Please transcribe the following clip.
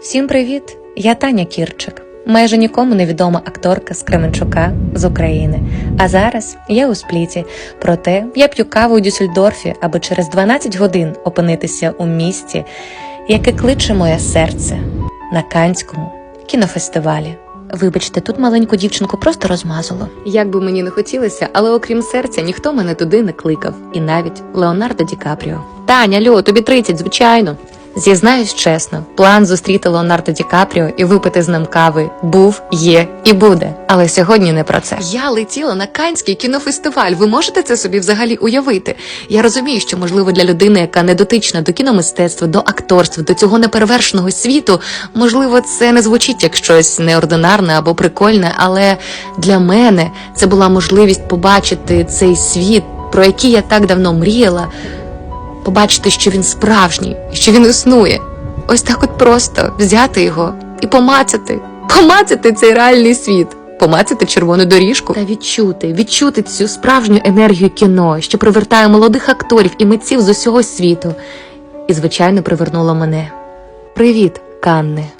Всім привіт! Я Таня Кірчик, майже нікому невідома акторка з Кременчука з України. А зараз я у спліті. Проте я п'ю каву у Дюссельдорфі, аби через 12 годин опинитися у місті, яке кличе моє серце на Канському кінофестивалі. Вибачте, тут маленьку дівчинку просто розмазало. Як би мені не хотілося, але окрім серця ніхто мене туди не кликав, і навіть Леонардо Ді Капріо. Таня, Льо, тобі 30, звичайно. Зізнаюсь чесно, план зустріти Леонардо Ді Капріо і випити з ним кави був, є і буде. Але сьогодні не про це. Я летіла на Канський кінофестиваль. Ви можете це собі взагалі уявити? Я розумію, що можливо для людини, яка не дотична до кіномистецтва, до акторства, до цього неперевершеного світу, можливо, це не звучить як щось неординарне або прикольне, але для мене це була можливість побачити цей світ, про який я так давно мріяла побачити, що він справжній, що він існує. Ось так от просто взяти його і помацати, помацати цей реальний світ, помацати червону доріжку та відчути, відчути цю справжню енергію кіно, що привертає молодих акторів і митців з усього світу. І, звичайно, привернуло мене. Привіт, Канне.